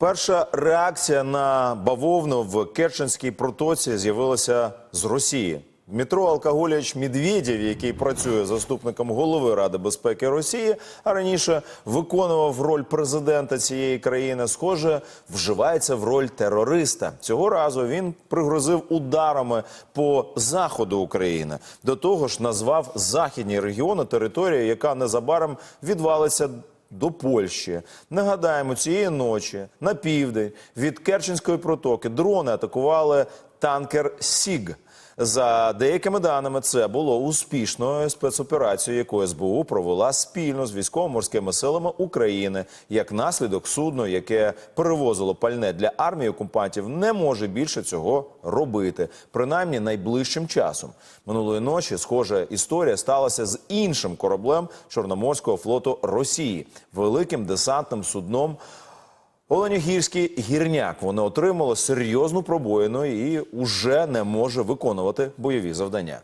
Перша реакція на бавовну в Керченській протоці з'явилася з Росії. Дмитро Алкоголіч Медведєв, який працює заступником голови Ради безпеки Росії, а раніше виконував роль президента цієї країни, схоже, вживається в роль терориста. Цього разу він пригрозив ударами по заходу України. До того ж, назвав західні регіони територією, яка незабаром відвалиться до Польщі. Нагадаємо, цієї ночі на південь від Керченської протоки дрони атакували танкер Сіг. За деякими даними, це було успішною спецоперацією, яку СБУ провела спільно з військово-морськими силами України. Як наслідок судно, яке перевозило пальне для армії окупантів, не може більше цього робити, принаймні найближчим часом. Минулої ночі схожа історія сталася з іншим кораблем Чорноморського флоту Росії, великим десантним судном. Оленігірський гірняк воно отримало серйозну пробоїну і уже не може виконувати бойові завдання.